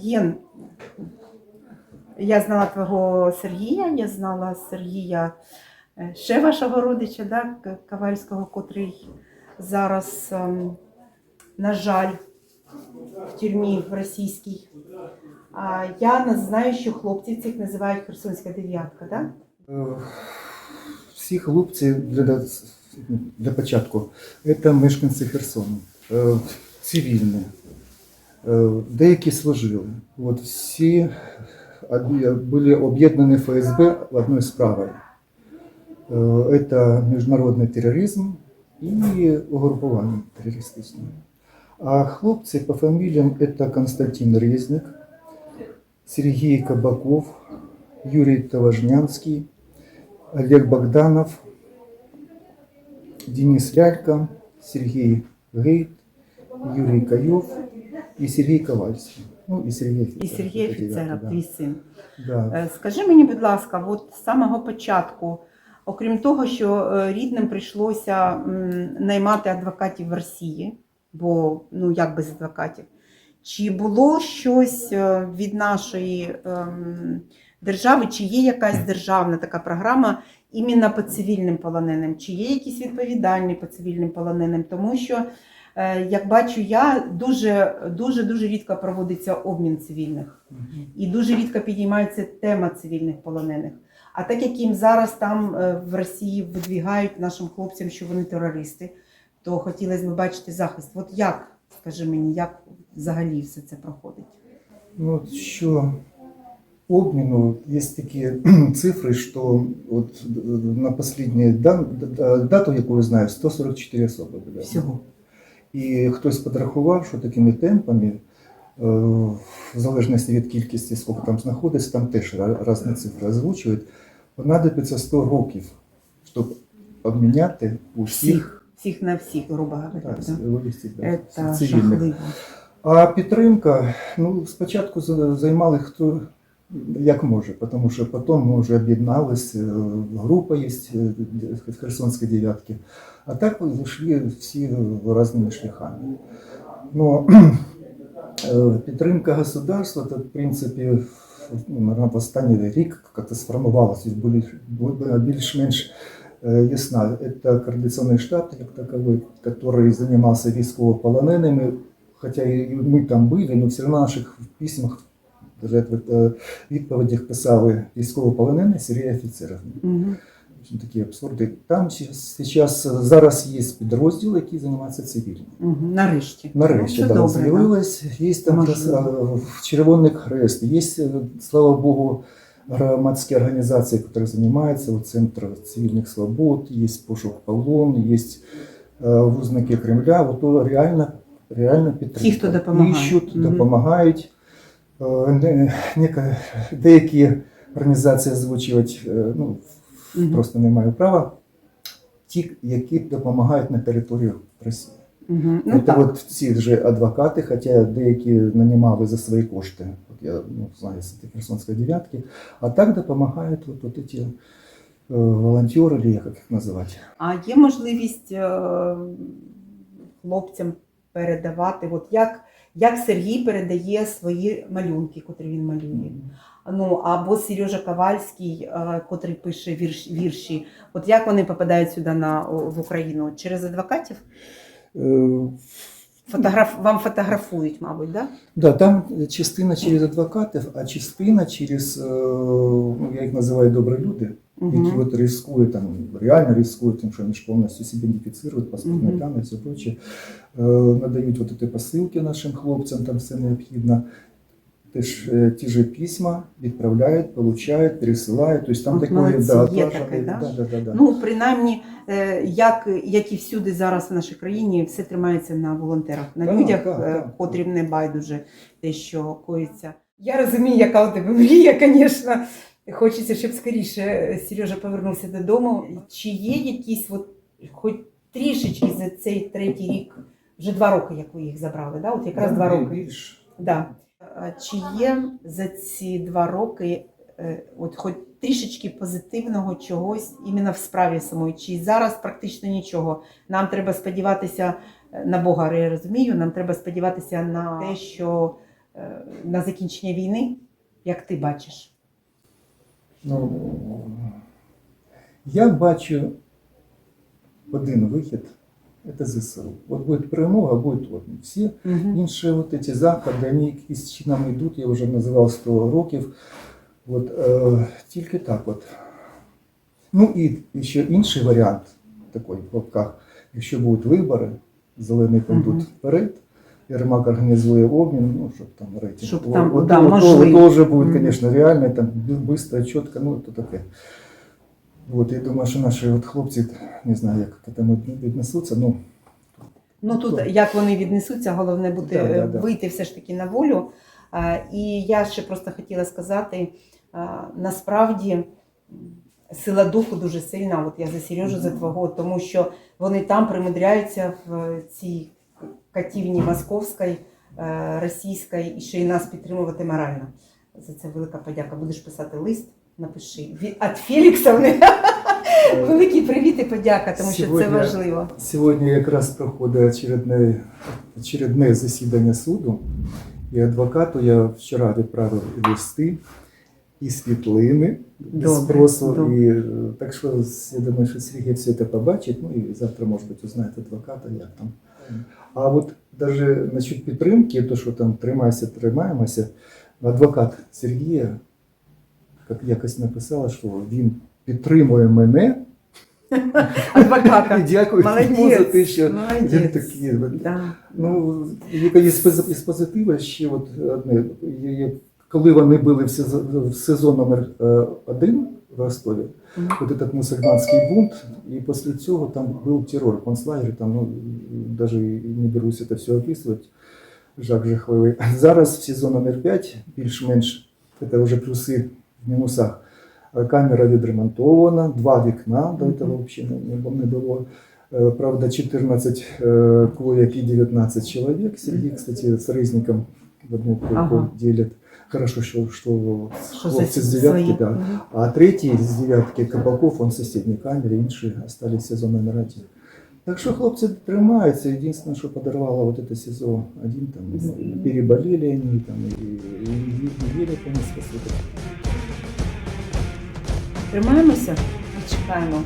Єн, я знала твого Сергія, я знала Сергія е, ще вашого родича, да, К- Ковальського, котрий зараз, ем, на жаль, в тюрмі російській. А я знаю, що хлопців цих називають Херсонська дев'ятка, так? Е, Всі хлопці для, для початку це мешканці Херсону, Е, цивільні, деякі служили. От всі були об'єднані ФСБ одною справою. Е, Це міжнародний тероризм і угрупування терористичне. А хлопці по фаміліям це Константин Резник, Сергій Кабаков, Юрій Таважнянський, Олег Богданов, Денис Лялько, Сергей Гейт, Юрий Каев и Сергей Ковальский. Ну и Сергей Офицеров. І Сергій девятый, твій син. Да. Е, Скажи мені, будь ласка, от з самого початку, окрім того, що е, рідним прийшлося наймати адвокатів в Росії, бо ну як без адвокатів, чи було щось е, від нашої ем, держави, чи є якась державна така програма іменно по цивільним полоненим, чи є якісь відповідальні по цивільним полоненим? Тому що, як бачу я, дуже дуже дуже рідко проводиться обмін цивільних. І дуже рідко підіймається тема цивільних полонених. А так як їм зараз там е, в Росії видвігають нашим хлопцям, що вони терористи, то хотілося б бачити захист. От як, скажи мені, як взагалі все це проходить? Ну, от що обміну є такі цифри, що от е, на останню дату, яку я знаю, 144 особи. Всього. І хтось подрахував, що такими темпами, е, в залежності від кількості, скільки там знаходиться, там теж різні цифри озвучують, понадобиться 100 років, щоб обміняти усіх Всіх, на всіх, грубо говоря. так, Да? Це жахливо. А підтримка, ну, спочатку за- займали хто як може, тому що потім ми вже об'єдналися, група є е, Херсонської дев'ятки, а так зайшли всі різними шляхами. Ну, е, підтримка государства, то, в принципі, ну, в останній рік сформувалася, була більш-менш е, ясна. Це координаційний штаб, як таковий, який займався військовополоненими, хотя и мы там были, но все равно в наших письмах, в е, відповідях писали військовополонені Сергій Офіцеров. Мгм. Очень такі абсурди. Там зараз, зараз є підрозділ, який займається цивільним. Мгм. Нарешті. Нарешті Ну, да. з'явилось, є там е, Червоний Хрест, є, е, слава Богу, громадські організації, які займаються, от Центр цивільних свобод, є пошук полон, є вузники Кремля, от то реально, реально підтримка. Ті, хто допомагає. Іщуть, допомагають. Е, Деякі організації озвучувати е, ну, Мгм. просто не маю права. Ті, які допомагають на території Росії. Мгм. Ну, Це от ці вже адвокати, хоча деякі нанімали за свої кошти. От я ну, знаю з Херсонської дев'ятки. А так допомагають от, от ці е, волонтери, як їх називати. А є можливість хлопцям передавати, от як, як Сергій передає свої малюнки, котрі він малює. Ну, або Сережа Ковальський, е, котрий пише вірш, вірші. От як вони попадають сюди на, в Україну? Через адвокатів? Е, Фотограф, вам фотографують, мабуть, да? Да, там частина через адвокатів, а частина через, е, ну, я їх називаю добрі люди, які от ризикують, там, реально ризикують тим, що вони ж повністю себе ідентифіцирують, паспортні Мгм. дані все проче. Е, надають от ці посилки нашим хлопцям, там все необхідно. Теж е, ті ж письма відправляють, получають, пересилають. Тобто там От таке, да, є отлажене, таке, да? да, да, да, да. Ну, принаймні, е, як, як і всюди зараз в нашій країні, все тримається на волонтерах, на Так, людях, котрим не байдуже те, що коїться. Я розумію, яка у тебе мрія, звісно. Хочеться, щоб скоріше Сережа повернувся додому. Чи є якісь, от, хоч трішечки за цей третій рік, вже два роки, як ви їх забрали, да? От якраз два роки. більш. Да. А Чи є за ці два роки е, от хоч трішечки позитивного чогось іменно в справі самої? Чи зараз практично нічого? Нам треба сподіватися е, на Бога, я розумію, нам треба сподіватися на те, що е, на закінчення війни? Як ти бачиш? Ну, я бачу один вихід це ЗСУ. От буде перемога, буде от. Всі Угу. інші от ці заходи, вони якісь чинами йдуть, я вже називав 100 років. От, е, тільки так от. Ну і ще інший варіант, такий в лапках, якщо будуть вибори, зелений пойдуть Мгм. вперед, Єрмак організує обмін, ну, щоб там рейтинг. Щоб там, от, да, от, можливо. то вже буде, Мгм. звісно, реально, там швидко, чітко, ну то таке. От, я думаю, що наші от хлопці, не знаю, як этому віднесуться, ну, Ну тут як вони віднесуться, головне бути Да, да, е, да. вийти все ж таки на волю. Е, І я ще просто хотіла сказати: е, насправді сила духу дуже сильна. От я за Сережу за твого, тому що вони там примудряються в цій катівні московській, е, російській і ще й нас підтримувати морально. За це велика подяка. Будеш писати лист, напиши від Феліксовни. Великий привіт і подяка, тому що це важливо. Сьогодні якраз проходить очередне, очередне засідання суду, і адвокату я вчора відправив і листи, і світлини спросу. добре. І, е, так що я думаю, що Сергій все це побачить, ну і завтра, може бути, узнає адвоката, як там. А от навіть насчет підтримки, то, що там тримайся, тримаємося, адвокат Сергія як якось написала, що він підтримує мене. Адвоката. І дякую йому за те, що він такий. Да. Ну, із позитива ще от одне. Коли вони були в сезон, номер е, один в Ростові вот этот мусульманский бунт, и после цього там был террор, в концлагері, там, ну, даже і не берусь це все описувати, жах жахливий. Зараз в сезон номер 5, більш-менш, це вже плюси в мінусах. Е, Камера відремонтована, два вікна, до Мгм. этого взагалі не, не, не було. Е, Правда, 14 э, коек и 19 человек. Сергей, кстати, с Рызником в одну койку Ага. делят. Хорошо, что, что Що хлопцы с девятки, да. А третий из девятки Кабаков, он в соседней камере, інші остались сезон номер один. Так що хлопці тримаються. Єдине, що подорвало вот это сезон один, там переболели они, там, и, и, и, и верят они спасибо. Тримаємося і чекаємо